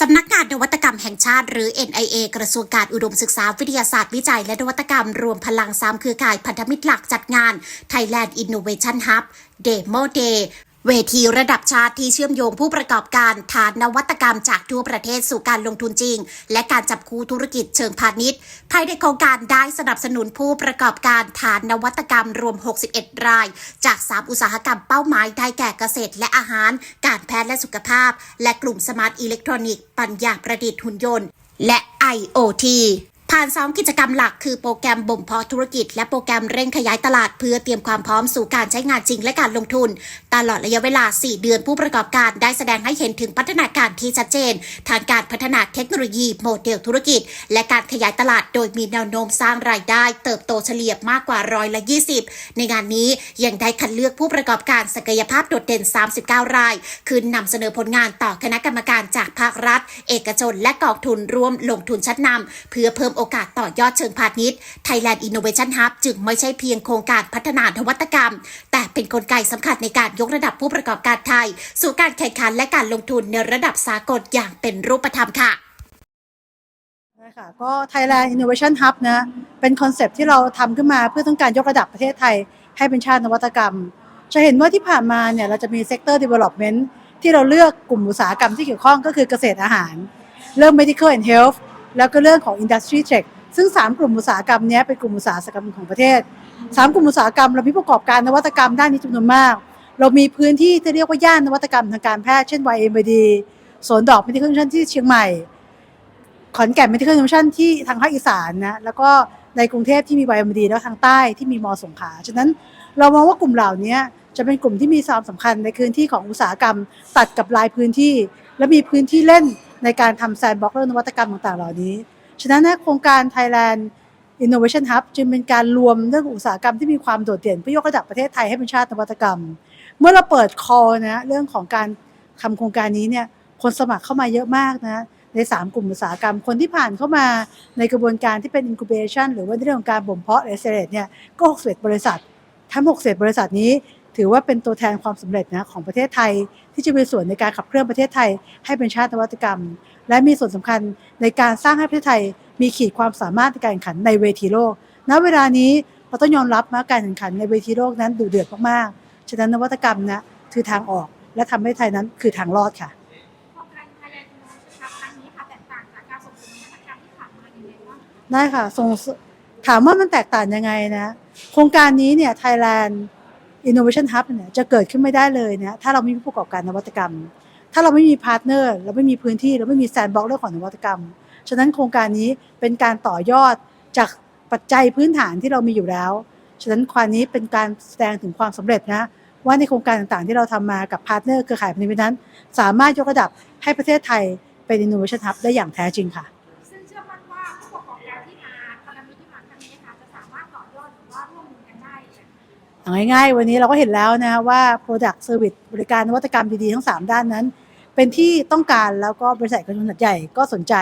สำนักงานนวัตกรรมแห่งชาติหรือ NIA กระทรวงการอุดมศึกษาวิทยาศาสตร์วิจัยและนวัตกรรม รวมพลังสามเครือข่ายพันธมิตรหลักจัดงาน Thailand Innovation Hub Demo Day เวทีระดับชาติที่เชื่อมโยงผู้ประกอบการฐานนวัตกรรมจากทั่วประเทศสู่การลงทุนจริง และการจับคู่ธุรกิจเชิงพาณิชย์ ภายในโครงการได้สนับสนุนผู้ประกอบการฐานนวัตกรรมรวม 61 ราย จาก 3 อุตสาหกรรมเป้าหมายได้แก่เกษตรและอาหาร การแพทย์และสุขภาพ และกลุ่มสมาร์ทอิเล็กทรอนิกส์ปัญญาประดิษฐ์หุ่นยนต์ และ IoT ผ่าน2กิจกรรมหลักคือโปรแกรมบ่มเพาะธุรกิจ และโปรแกรมเร่งขยายตลาดเพื่อเตรียมความพร้อมสู่การใช้งานจริงและการลงทุน ตลอดระยะเวลา 4 เดือนผู้ประกอบการได้แสดงให้เห็นถึงพัฒนาการที่ชัดเจน ทางการพัฒนาเทคโนโลยีโมเดลธุรกิจ และการขยายตลาดโดยมีแนวโน้มสร้างรายได้ เติบโตเฉลี่ยมากกว่าร้อยละ 20 ในงานนี้ยังได้คัดเลือกผู้ประกอบการศักยภาพโดดเด่น 39 ราย คือนำเสนอผลงานต่อคณะกรรมการจากภาครัฐ เอกชน และกองทุนร่วมลงทุนชั้นนำเพื่อเพิ่มโอกาสต่อยอดเชิงพาณิชย์ Thailand Innovation Hub จึงไม่ใช่เพียงโครงการพัฒนานวัตกรรม แต่เป็นกลไกสำคัญในการยกระดับผู้ประกอบการไทย สู่การแข่งขันและการลงทุนในระดับสากลอย่างเป็นรูปธรรมค่ะนะคะก็ Thailand Innovation Hub นะเป็นคอนเซปที่เราทำขึ้นมาเพื่อต้องการยกระดับประเทศไทย ให้เป็นชาตินวัตกรรม จะเห็นว่าที่ผ่านมาเนี่ยเราจะมี Sector Development ที่เราเลือกกลุ่มอุตสาหกรรมที่เกี่ยวข้องก็คือเกษตรอาหาร เรื่อง Medical and Health แล้วก็เรื่องของ Industry Tech ซึ่ง 3 กลุ่มอุตสาหกรรมนี้เป็นกลุ่มอุตสาหกรรมของประเทศ 3 กลุ่มอุตสาหกรรมเรามีประกอบการนวัตกรรมด้านนี้จำนวนมาก เรามีพื้นที่ที่เรียกว่าย่านนวัตกรรมทางการแพทย์เช่น YMBD สวนดอก Medical Innovation ที่เชียงใหม่ ขอนแก่น Medical Innovation ที่ทางภาคอีสานนะแล้วก็ในกรุงเทพที่มี YMBD แล้วทางใต้ที่มีมอสงขลาฉะนั้นเรามองว่ากลุ่มเหล่านี้จะเป็นกลุ่มที่มีความสำคัญในพื้นที่ของอุตสาหกรรม ตัดกับลายพื้นที่ และมีพื้นที่เล่น ในการทำแซนบ็อกเรื่องนวัตกรรมต่างๆ เหล่านี้ ฉะนั้นโครงการ Thailand Innovation Hub จึงเป็นการรวมเรื่องอุตสาหกรรมที่มีความโดดเด่นเพื่อยกระดับประเทศไทยให้เป็นชาตินวัตกรรม เมื่อเราเปิดคอนะเรื่องของการทำโครงการนี้เนี่ยคนสมัครเข้ามาเยอะมากนะใน 3 กลุ่มอุตสาหกรรม คนที่ผ่านเข้ามาในกระบวนการที่เป็น incubation หรือว่าเรื่องของการบ่มเพาะ accelerate เนี่ยก็ 61 บริษัท ทั้ง 61 บริษัทนี้ ถือว่าเป็นตัวแทนความสำเร็จนะของประเทศไทย ที่จะมีส่วนในการขับเคลื่อนประเทศไทย ให้เป็นชาตินวัตกรรม และมีส่วนสำคัญในการสร้างให้ประเทศไทย มีขีดความสามารถในการแข่งขันในเวทีโลก ณ เวลานี้เราต้องยอมรับนะการแข่งขันในเวทีโลกนั้นดุเดือดมากๆ ฉะนั้นนวัตกรรมนะคือทางออกและทำให้ไทยนั้นคือทางรอดค่ะโครงการ Thailand Innovation Hub ครั้งนี้ค่ะแตกต่างจากการส่งเสริมนวัตกรรมที่ผ่านมาอย่างไรบ้างได้ค่ะส่งสถามว่ามันแตกต่างยังไงนะ โครงการนี้เนี่ย Thailand Innovation Hub เนี่ยจะเกิดขึ้นไม่ได้เลยนะถ้าเราไม่มีผู้ประกอบการนวัตกรรม ถ้าเราไม่มีพาร์ทเนอร์เราไม่มีพื้นที่เราไม่มีแซนด์บ็อกซ์เรื่องของนวัตกรรม ฉะนั้นโครงการนี้เป็นการต่อยอดจากปัจจัยพื้นฐานที่เรามีอยู่แล้ว ฉะนั้นความนี้เป็นการแสดงถึงความสำเร็จนะว่าในโครงการต่างๆ ที่เราทำมากับพาร์ทเนอร์เครือข่ายพันธมิตรนั้น สามารถยกระดับให้ประเทศไทยเป็น Innovation Hub ได้อย่างแท้จริงค่ะ เอาง่ายๆ วันนี้เราก็เห็นแล้วนะว่า Product Service บริการนวัตกรรมดีๆ ทั้ง 3 ด้านนั้น เป็นที่ต้องการแล้วก็บริษัทเอกชนขนาดใหญ่ก็สนใจ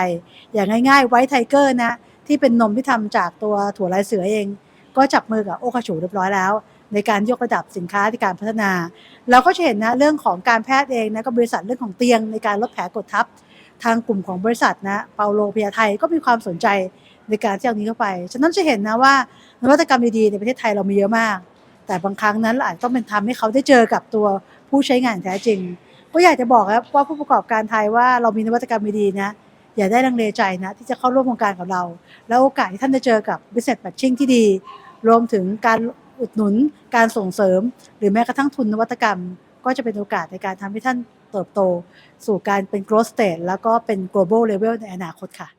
อย่างง่ายๆไวท์ไทเกอร์นะ ที่เป็นนมที่ทำจากตัวถั่วลายเสือเอง ก็จับมือกับโอคาชูเรียบร้อยแล้ว ในการยกระดับสินค้าในการพัฒนา เราก็จะเห็นนะเรื่องของการแพทย์เองนะก็บริษัทเรื่องของเตียงในการลดแผลกดทับทางกลุ่มของบริษัทนะเปาโลพยาไทยก็มีความสนใจในการเที่เอานี้เข้าไป ฉะนั้นจะเห็นนะว่านวัตกรรมดีๆในประเทศไทยเรามีเยอะมาก แต่บางครั้งนั้นเราอาจจะต้องเป็นทำให้เขาได้เจอกับตัวผู้ใช้งานแท้จริง ก็อยากจะบอกครับว่าผู้ประกอบการไทยว่าเรามีนวัตกรรมดีนะ อย่าได้ลังเลใจนะที่จะเข้าร่วมโครงการกับเรา แล้วโอกาสที่ท่านจะเจอกับ business matching ที่ดี รวมถึงการอุดหนุนการส่งเสริม หรือแม้กระทั่งทุนนวัตกรรม ก็จะเป็นโอกาสในการทำให้ท่านเติบโต สู่การเป็น growth stage แล้วก็เป็น global level ในอนาคตค่ะ